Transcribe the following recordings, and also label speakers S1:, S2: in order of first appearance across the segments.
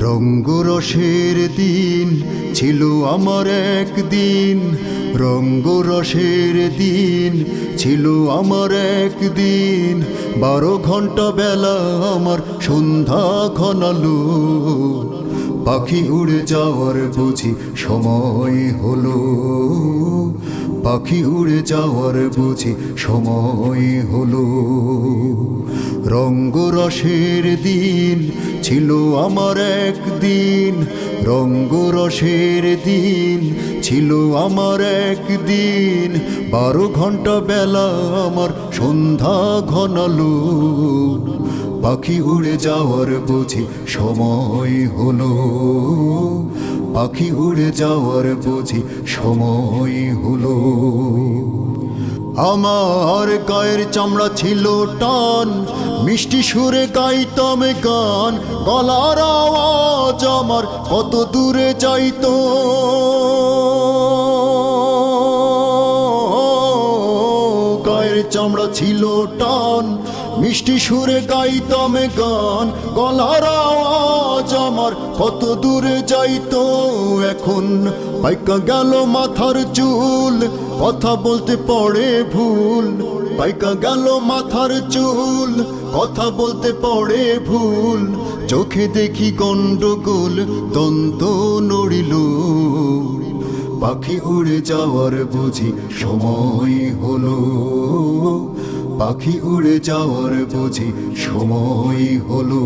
S1: রঙ্গরসের দিন ছিল আমার একদিন। রঙ্গরসের দিন ছিল আমার একদিন। বারো ঘণ্টা বেলা আমার সন্ধ্যা ঘনালো। পাখি উড়ে যাওয়ার বুঝি সময় হলো। পাখি উড়ে যাওয়ার বুঝি সময় হলো। রঙ্গরসের দিন ছিল আমার একদিন। রঙ্গরসের দিন ছিল আমার একদিন। বারো ঘণ্টা বেলা আমার সন্ধ্যা ঘনালো। পাখি উড়ে যাওয়ার বুঝি সময় হলো। পাখি উড়ে যাওয়ার বুঝি সময় হলো। আমার গায়ের চামড়া ছিল টান। মিষ্টি সুরে গাইতাম গান। গলার আওয়াজ আমার কত দূরে যাইতো। চামড়া ছিল টান। মিষ্টি সুরে গাইতাম গান। গলার আওয়াজ আমার কত দূরে যাইতো। এখন পাইকা গেল মাথার চুল। কথা বলতে পড়ে ভুল, পাইকা গেল মাথার চুল। কথা বলতে পড়ে ভুল, চোখে দেখি গন্ডগোল, দন্ত নড়িল। পাখি উড়ে যাওয়ার বুঝি সময় হলো। পাখি উড়ে যাওয়ার বুঝি সময় হলো।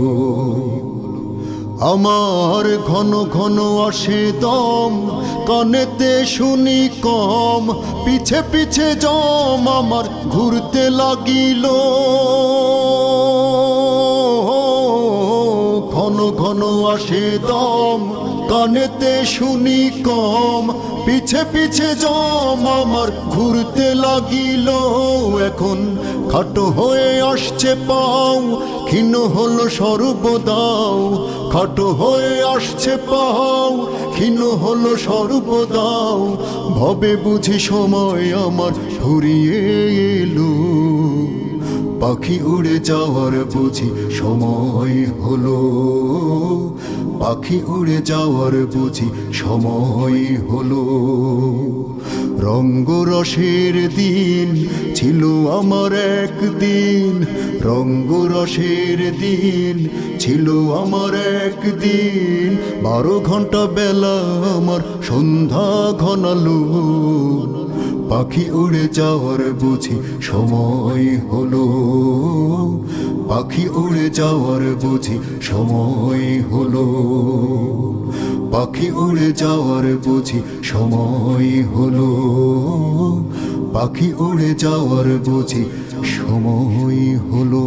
S1: আমার ঘন ঘন আসে দম কনেতে শুনি কম, পিছে পিছে জম আমার ঘুরতে লাগিল। ঘন ঘন আসে দম কানেতে শুনি কম, পিছে পিছে জম, আমার ঘুরতে লাগিল। এখন খাটো হয়ে আসছে পাও, ক্ষীণ হলো সর্বদাও। খাটো হয়ে আসছে পাও, ক্ষীণ হলো সর্বদাও। ভবে বুঝি সময় আমার ফুরিয়ে এলো। পাখি উড়ে যাওয়ার বুঝি সময় হলো। পাখি উড়ে যাওয়ার বুঝি সময় হলো। রঙ্গরসের দিন ছিল আমার একদিন। রঙ্গরসের দিন ছিল আমার একদিন। বারো ঘণ্টা বেলা আমার সন্ধ্যা ঘনালো। পাখি উড়ে যাওয়ার বুঝি সময় হলো। পাখি উড়ে যাওয়ার বুঝি সময় হলো। পাখি উড়ে যাওয়ার বুঝি সময় হলো। পাখি উড়ে যাওয়ার বুঝি সময় হলো।